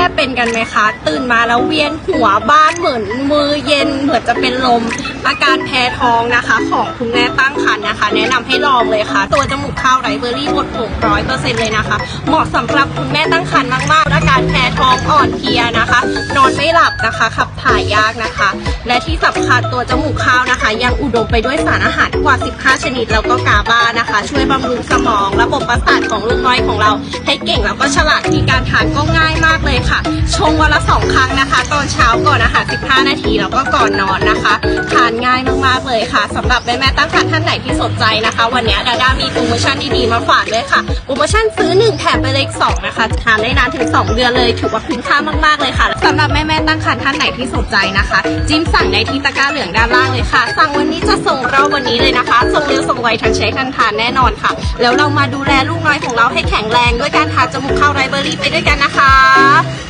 ม่ๆเป็นกันไหมคะ ตื่นมาแล้วเวียนหัวบ้านเหมือนมือเย็นเหมือนจะเป็นลม อาการแพ้ท้องนะคะ ของคุณแม่ตั้งครรภ์นะคะ แนะนำให้ลองเลยค่ะ ตัวจมูกข้าวไรเบอรี่บดผงร้อยเปอร์เซ็นต์เลยนะคะ เหมาะสำหรับคุณแม่ตั้งครรภ์มากๆอาการแพ้ท้องอ่อนเพลียนะคะ นอนไม่หลับนะคะ ขับถ่ายยากนะคะ ที่สำคัญตัวจมูกข้าวนะคะ ยังอุดมไปด้วยสารอาหารกว่า 15 ชนิด แล้วก็กาบานะคะ ช่วยบำรุงสมอง ระบบประสาทของลูกน้อยของเรา ให้เก่งแล้วก็ฉลาดที่การทานก็ง่ายมากเลยค่ะ ชงวันละสองครั้งนะคะตอนาก่อนอาหาร 15 นาทีแล้วก็ก่อนนอนนะคะทานง่ายมากๆเลยค่ะสำหรับแม่ๆตั้งครรภ์ท่านไหนที่สนใจนะคะ วันนี้ดาด้ามีโปรโมชั่นดีๆมาฝากด้วยค่ะโปรโมชั่นซื้อ 1 แถมไปเลยอีก2นะคะทานได้นานถึง 2 เดือนเลยถือว่าคุ้มค่ามากๆเลยค่ะสำหรับแม่ๆตั้งครรภ์ท่านไหนที่สนใจนะคะ จิ้มสั่งได้ที่ตะกร้าเหลืองด้านล่างเลยค่ะ สั่งวันนี้จะส่งเราวันนี้เลยนะคะส่งเร็วส่งไวทันใช้ทันทานแน่นอนค่ะ แล้วเรามาดูแลลูกน้อยของเราให้แข็งแรงด้วยการทาจมูกเข้าไรเบอรี่ไปด้วยกันนะคะ